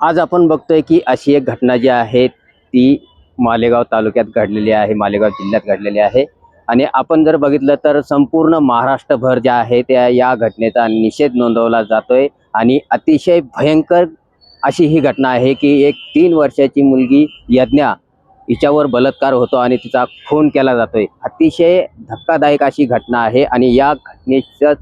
आज आपण बघतोय की अशी एक घटना जी आहे ती मालेगाव तालुक्यात घडलेली आहे मालेगाव जिल्ह्यात घडलेली आहे. आणि आपण जर बघितलं तर संपूर्ण महाराष्ट्रभर जे आहे त्या या घटनेचा निषेध नोंदवला जातोय. आणि अतिशय भयंकर अशी ही घटना आहे की एक तीन वर्षाची मुलगी यज्ञा हिच्यावर बलात्कार होतो आणि तिचा खून केला जातोय. अतिशय धक्कादायक अशी घटना आहे आणि या घटनेचा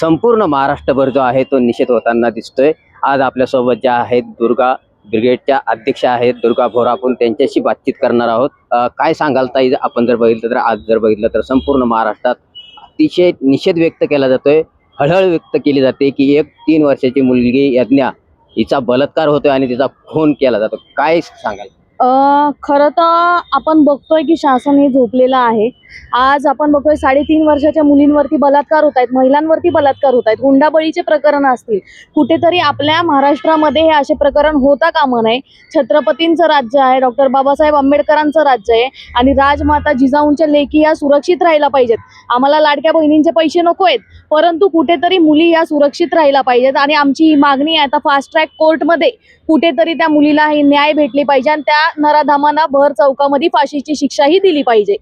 संपूर्ण महाराष्ट्रभर जो आहे तो निषेध होताना दिसतोय. आज आपल्यासोबत ज्या आहेत दुर्गा ब्रिगेडच्या अध्यक्ष आहेत दुर्गा भोर आपण त्यांच्याशी बातचीत करणार आहोत. काय सांगाल ताई आपण जर बघितलं तर आज जर बघितलं तर संपूर्ण महाराष्ट्रात अतिशय निषेध व्यक्त केला जातोय हळहळ व्यक्त केली जाते की एक तीन वर्षाची मुलगी यज्ञा हिचा बलात्कार होतोय आणि तिचा खून केला जातो. काय सांगाल? खरं तर आपण बघतोय की शासन हे झोपलेलं आहे. आज आपण बघतोय साडेतीन वर्षाच्या मुलींवरती बलात्कार होत आहेत महिलांवरती बलात्कार होत आहेत. हुंडाबळीचे प्रकरण असतील. कुठेतरी आपल्या महाराष्ट्रामध्ये हे असे प्रकरण होता कामा नये. छत्रपतींचं राज्य आहे डॉक्टर बाबासाहेब आंबेडकरांचं राज्य आहे आणि राजमाता जिजाऊंच्या लेखी या सुरक्षित राहायला पाहिजेत. आम्हाला लाडक्या बहिणींचे पैसे नको आहेत परंतु कुठेतरी मुली या सुरक्षित राहायला पाहिजेत आणि आमची ही मागणी आहे. आता फास्ट ट्रॅक कोर्टमध्ये कुठेतरी त्या मुलीला हे न्याय भेटली पाहिजे आणि त्या नराधामांना भर चौकामध्ये फाशीची शिक्षाही दिली पाहिजे.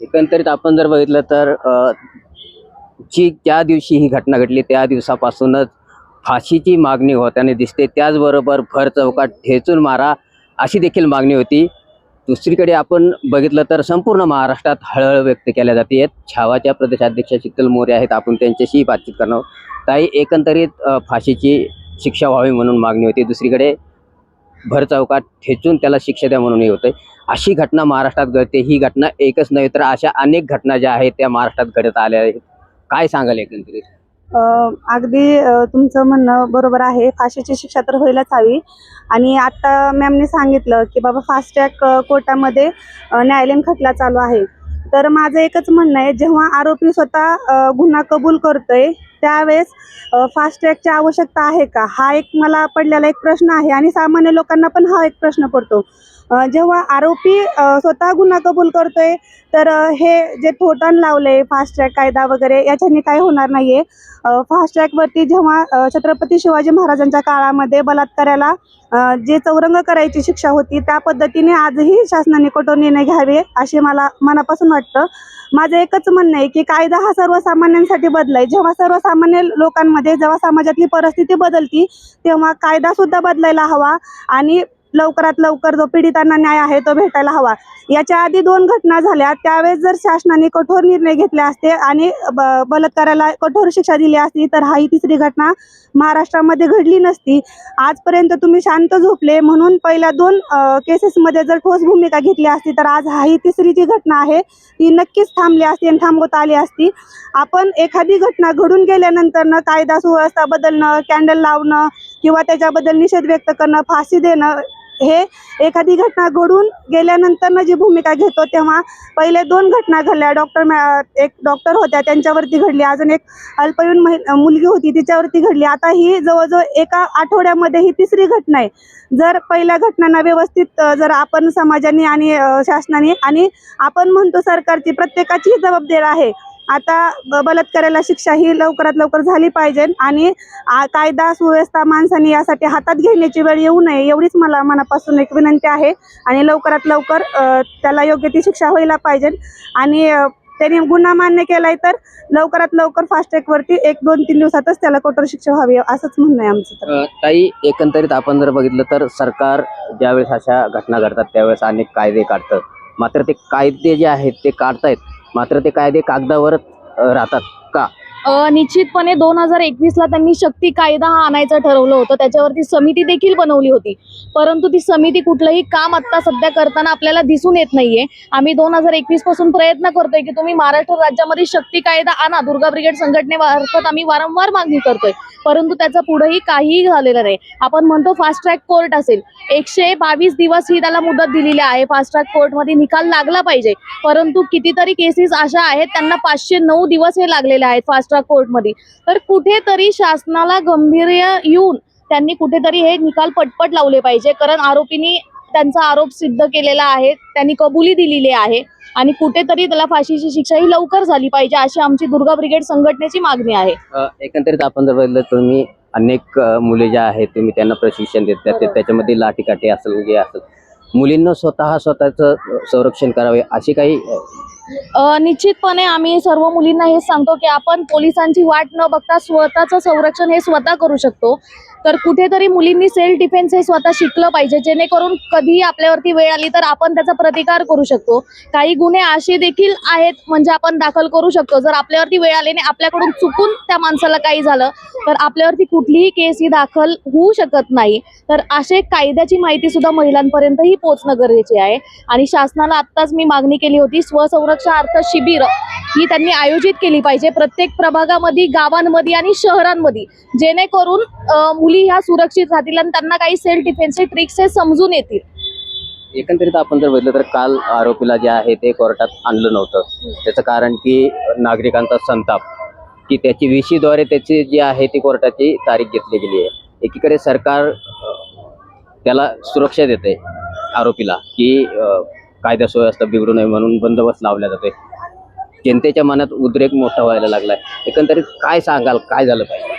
एकंदरीत आपण जर बघितलं तर अ, जी त्या दिवशी ही घटना घडली त्या दिवसापासूनच फाशीची मागणी होताना दिसते. त्याचबरोबर भर चौकात ठेचून मारा अशी देखील मागणी होती. दुसरीकडे आपण बघितलं तर संपूर्ण महाराष्ट्रात हळहळ व्यक्त केल्या जाते छावाच्या प्रदेशाध्यक्ष शीतल मोरे आहेत. आपण त्यांच्याशी बातचीत करणार आहोत. ताई एकंदरीत अ, फाशीची शिक्षा व्हावी म्हणून मागणी होती. दुसरीकडे भर चौकात ठेचून त्याला शिक्षा द्या म्हणून हे होतंय. अशी घटना महाराष्ट्रात घडते. ही घटना एकच नव्हे तर अशा अनेक घटना ज्या आहेत त्या महाराष्ट्रात घडत आल्या आहेत. काय सांगाल एकंदरीत? अगदी तुमचं म्हणणं बरोबर आहे. फाशीची शिक्षा तर व्हायलाच हवी. आणि आता मॅमने सांगितलं की बाबा फास्ट ट्रॅक कोर्टामध्ये न्यायालयीन खटला चालू आहे. तर माझं एकच म्हणणं आहे जेव्हा आरोपी स्वतः गुन्हा कबूल करतोय त्यावेळेस फास्ट ट्रॅकची आवश्यकता आहे का? हा एक मला पडलेला एक प्रश्न आहे आणि सामान्य लोकांना पण हा एक प्रश्न पडतो. जेव्हा आरोपी स्वतः गुन्हा कबूल करतोय तर हे जे थोटान लावले फास्ट ट्रॅक कायदा वगैरे याच्याने काय होणार नाहीये. फास्ट ट्रॅकवरती जेव्हा छत्रपती शिवाजी महाराजांच्या काळामध्ये बलात्काराला जे चौरंग करायची शिक्षा होती त्या पद्धतीने आजही शासनाने कठोर निर्णय घ्यावे असे मला मनापासून वाटतं. माझं एकच म्हणणं आहे की कायदा हा सर्वसामान्यांसाठी बदलाय. जेव्हा सर्वसामान्य लोकांमध्ये जेव्हा समाजातली परिस्थिती बदलती तेव्हा कायदा सुद्धा बदलायला हवा आणि लवकरात लवकर जो पीडितांना न्याय आहे तो भेटायला हवा. याच्या आधी दोन घटना झाल्या. त्यावेळेस जर शासनाने कठोर निर्णय घेतले असते आणि बलात्काराला कठोर शिक्षा दिली असती तर हा ही तिसरी घटना महाराष्ट्रामध्ये घडली नसती. आजपर्यंत तुम्ही शांत झोपले. म्हणून पहिल्या दोन केसेसमध्ये जर ठोस भूमिका घेतली असती तर आज हा ही तिसरी जी घटना आहे ती नक्कीच थांबली असती आणि थांबवता आली असती. आपण एखादी घटना घडून गेल्यानंतर कायदा सुव्यवस्था बदलणं कॅन्डल लावणं किंवा त्याच्याबद्दल निषेध व्यक्त करणं फाशी देणं हे एखादी घटना घडून गेल्यानंतर जी भूमिका घेतो तेव्हा पहिले दोन घटना घडल्या. डॉक्टर मॅ एक डॉक्टर होत्या त्यांच्यावरती घडली. अजून एक अल्पवयीन महि मुलगी होती तिच्यावरती घडली. आता ही जवळजवळ एका आठवड्यामध्ये ही तिसरी घटना आहे. जर पहिल्या घटनांना व्यवस्थित जर आपण समाजाने आणि शासनाने आणि आपण म्हणतो सरकारची प्रत्येकाची जबाबदारी आहे. आता बलात्काराला शिक्षा ही लवकरात लवकर झाली पाहिजे आणि कायदा सुव्यवस्था माणसाने यासाठी हातात घेण्याची वेळ येऊ नये एवढीच मला मनापासून एक विनंती आहे. आणि लवकरात लवकर त्याला योग्य ती शिक्षा व्हायला पाहिजे. आणि त्यांनी त्याने गुन्हा मान्य केलाय तर लवकरात लवकर फास्ट ट्रॅकवरती एक दोन तीन दिवसातच त्याला कठोर शिक्षा व्हावी असंच म्हणणं आहे आमचं ताई एकंदरीत आपण जर बघितलं तर सरकार ज्यावेळेस अशा घटना घडतात त्यावेळेस अनेक कायदे काढतं. मात्र ते कायदे जे आहेत ते काढतायत. मात्र ते कायदे कागदावरच राहतात. का? निश्चितपणे दोन हजार एकवीसला त्यांनी शक्ती कायदा हा आणायचं ठरवलं होतं. त्याच्यावरती समिती देखील बनवली होती. परंतु ती समिती कुठलंही काम आत्ता सध्या करताना आपल्याला दिसून येत नाहीये. आम्ही दोन हजार एकवीसपासून प्रयत्न करतोय की तुम्ही महाराष्ट्र राज्यामध्ये शक्ती कायदा आणा. दुर्गा ब्रिगेड संघटनेमार्फत आम्ही वारंवार मागणी करतोय. परंतु त्याचं पुढेही काहीही झालेलं नाही. आपण म्हणतो फास्ट ट्रॅक कोर्ट असेल. एकशे बावीस दिवस ही त्याला मुदत दिलेली आहे. फास्ट ट्रॅक कोर्टमध्ये निकाल लागला पाहिजे. परंतु कितीतरी केसेस अशा आहेत त्यांना पाचशे नऊ दिवस हे लागलेले आहेत. फास्ट ट्रॅक कोर्टमध्ये. तर कुठेतरी शासनाला गंभीर्य येऊन त्यांनी कुठेतरी हे निकाल पटपट लावले पाहिजे. कारण आरोपींनी त्यांचा आरोप सिद्ध केलेला आहे त्यांनी कबुली दिलेली आहे आणि कुठेतरी त्याला फाशीची शिक्षा ही लवकर झाली पाहिजे अशी आमची दुर्गा ब्रिगेड संघटनेची मागणी आहे. एकंदरीत आपण जर बघितलं तुम्ही अनेक मुले ज्या आहेत तुम्ही त्यांना प्रशिक्षण देतात. त्याच्यामध्ये लाठीकाठी असेल जे असेल. मुलींना स्वतः स्वतःचं संरक्षण करावे अशी काही निश्चितपणे आम्ही सर्व मुलींना हे सांगतो की आपण पोलिसांची वाट न बघता स्वतःचं संरक्षण हे स्वतः करू शकतो. तर कुठेतरी मुलींनी सेल्फ डिफेन्स हे स्वतः शिकलं पाहिजे. जेणेकरून कधीही आपल्यावरती वेळ आली तर आपण त्याचा प्रतिकार करू शकतो. काही गुन्हे असे देखील आहेत म्हणजे आपण दाखल करू शकतो. जर आपल्यावरती वेळ आली आणि आपल्याकडून चुकून त्या माणसाला काही झालं तर आपल्यावरती कुठलीही केस ही दाखल होऊ शकत नाही. तर असे कायद्याची माहिती सुद्धा महिलांपर्यंतही पोहोचणं गरजेचे आहे. आणि शासनाला आत्ताच मी मागणी केली होती स्वसंरक्षणार्थ शिबिर ही त्यांनी आयोजित केली पाहिजे प्रत्येक प्रभागामध्ये गावांमध्ये आणि शहरांमध्ये. जेणेकरून मुली ह्या सुरक्षित राहतील आणि त्यांना काही सेल्फ डिफेन्सचे ट्रिक्स हे समजून येतील. एकंदरीत आपण जर बघितलं तर काल आरोपीला जे आहे ते कोर्टात आणलं नव्हतं. त्याचं कारण की नागरिकांचा संताप की त्याची विशीद्वारे त्याची जी आहे ती कोर्टाची तारीख घेतली गेली आहे. एकीकडे सरकार त्याला सुरक्षा देते आरोपीला की कायदा सुव्यवस्था बिघडू नये म्हणून बंदोबस्त लावला जातोय. जनतेच्या मनात उद्रेक मोठा व्हायला लागलाय. एकंदरीत काय सांगाल काय झालं पाहिजे?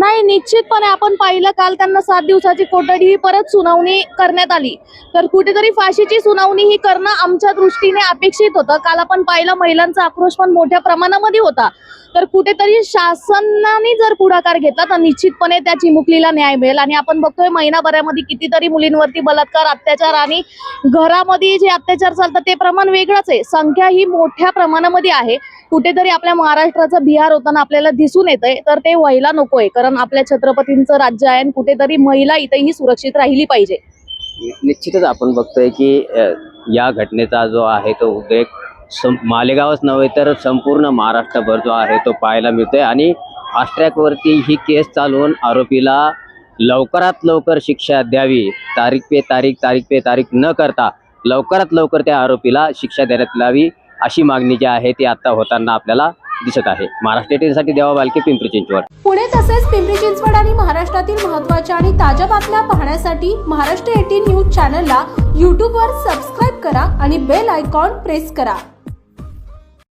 नाही निश्चितपणे आपण पाहिलं काल त्यांना सात दिवसाची कोठडी ही परत सुनावणी करण्यात आली. तर कुठेतरी फाशीची सुनावणी ही करणं आमच्या दृष्टीने अपेक्षित होतं. काल आपण पाहिलं महिलांचा आक्रोश पण मोठ्या प्रमाणामध्ये होता. तर कुठेतरी शासनाने जर पुढाकार घेतला तर निश्चितपणे त्या चिमुकलीला न्याय मिळेल. आणि आपण बघतोय महिनाभरामध्ये कितीतरी मुलींवरती बलात्कार अत्याचार आणि घरामध्ये जे अत्याचार चालतात ते प्रमाण वेगळंच आहे. संख्या ही मोठ्या प्रमाणामध्ये आहे. कुठेतरी आपल्या महाराष्ट्राचा बिहार होताना आपल्याला दिसून येतंय तर ते व्हायला नकोय कारण आपल्या छत्रपतींचं राज्य आहे आणि कुठेतरी महिला इथेही सुरक्षित राहिली पाहिजे. निश्चितच आपण बघतोय की या घटनेचा जो आहे तो उद्रेक सं मालेगावच नव्हे तर संपूर्ण महाराष्ट्रभर जो आहे तो पाहायला मिळतोय आणि फास्ट ट्रॅकवरती ही केस चालवून आरोपीला लवकरात लवकर शिक्षा द्यावी. तारीख पे तारीख तारीख पे तारीख न करता लवकरात लवकर त्या आरोपीला शिक्षा देण्यात यावी. अशी मागणी जी आहे ती आता होताना आपल्याला दिसत आहे. महाराष्ट्र टेनसाठी देवा बालके पिंपरी चिंचवड. पुणे तसेच पिंपरी चिंचवड आणि महाराष्ट्रातील महत्त्वाच्या आणि ताज्या बातम्या पाहण्यासाठी महाराष्ट्र एटीन न्यूज चॅनलला यूट्यूबवर सबस्क्राईब करा आणि बेल आयकॉन प्रेस करा.